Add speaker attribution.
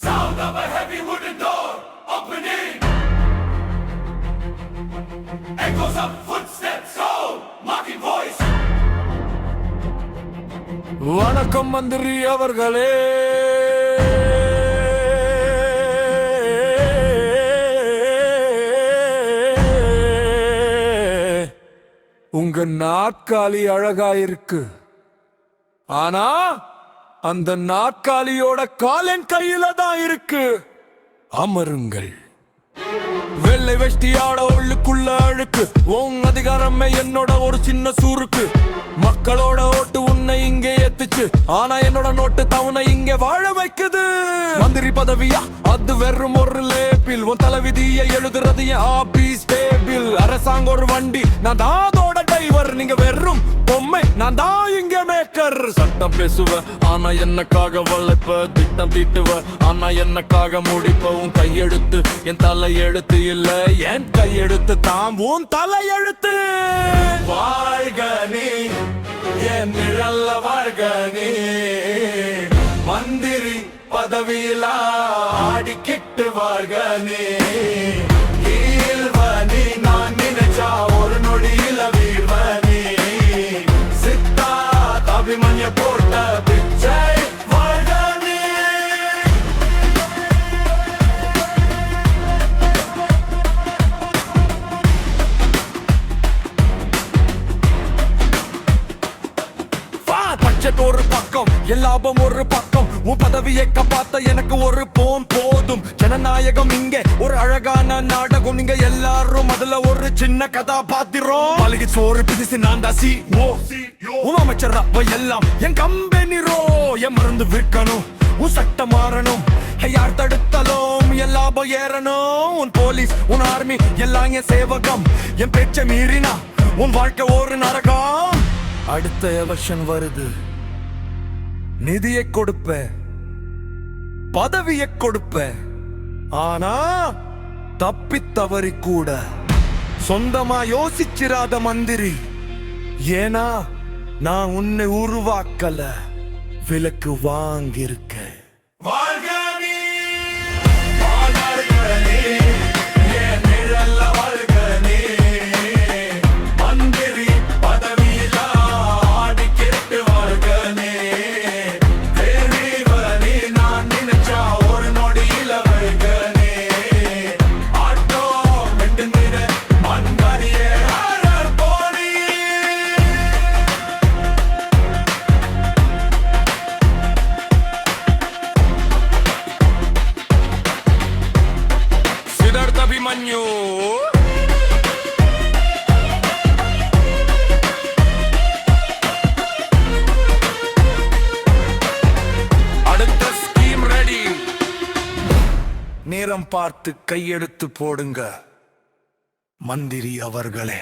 Speaker 1: Sound of a heavy wooden door opening. Echoes of footsteps, sound, mocking voice.
Speaker 2: வணக்கம் மந்திரி அவர்களே உங்க நாற்காலி அழகா இருக்கு ஆனா அந்த நாற்காலியோட காலன் கையில தான் இருக்கு. அமருங்கள். வெள்ளை வெஷ்டியாட உள்ளுக்குள்ள அழுக்கு. உன் அதிகாரமே என்னோட ஒரு சின்ன சூருக்கு. மக்களோட ஓட்டு உன்னை இங்கே ஏத்துச்சு. ஆனா என்னோட நோட்டு தவணை இங்கே வாழ வைக்குது. மந்திரி பதவியா? அது வெறும் ஒரு லேபில் உன் தலைவிதியை எழுதுறது என் ஆபீஸ் டேபிள் அரசாங்க ஒரு வண்டி. நான் தான் அதோட டிரைவர் நீங்க வெறும் பொம்மை. நான் தான் இங்க மேக்கர் சட்டம் பேசுவ ஆனா என்னக்காக வளைப்ப திட்டம் தீட்டுவ ஆனா என்னக்காக முடிப்ப? உன் கையெழுத்து என் தலையெழுத்து இல்ல. என் கையெழுத்து தாம் உன் தலையெழுத்து வாழ்க நீ என் நிழல்ல வாழ்க நீ. மந்திரி பதவியில ஆடிக்கிட்டு வாழ்க நீ. என் லாபம் ஒரு பக்கம் உன் பதவியை காப்பாத்த எனக்கு ஒரு போன் போதும். ஜனநாயகம் இங்க ஒரு அழகான நாடகம். நீங்க எல்லாரும் அதுல ஒரு சின்ன கதாபாத்திரம். மளிகை சோறு பிதிசி நான் தான் சி ஓ உன் அமைச்சர் எல்லாம். என் கம்பெனி ரோ என் மருந்து விற்கணும் உன் சட்ட மாறணும். யார் தடுத்தாலும் என் லாபம் ஏறணும். உன் போலீஸ் உன் ஆர்மி எல்லாம் என் சேவகம். என் பேச்சை மீறினா உன் வாழ்க்கை ஒரு நரகம். அடுத்த எலெக்ஷன் வருது. நிதியை கொடுப்பேன் பதவியை கொடுப்பேன் ஆனா தப்பி தவறி கூட சொந்தமா யோசிச்சிராத மந்திரி. ஏனா நான் உன்னை உருவாக்கல விலக்கு வாங்கியிருக்கேன். on you. நேரம் பார்த்து கையெடுத்து போடுங்க. மந்திரி அவர்களே.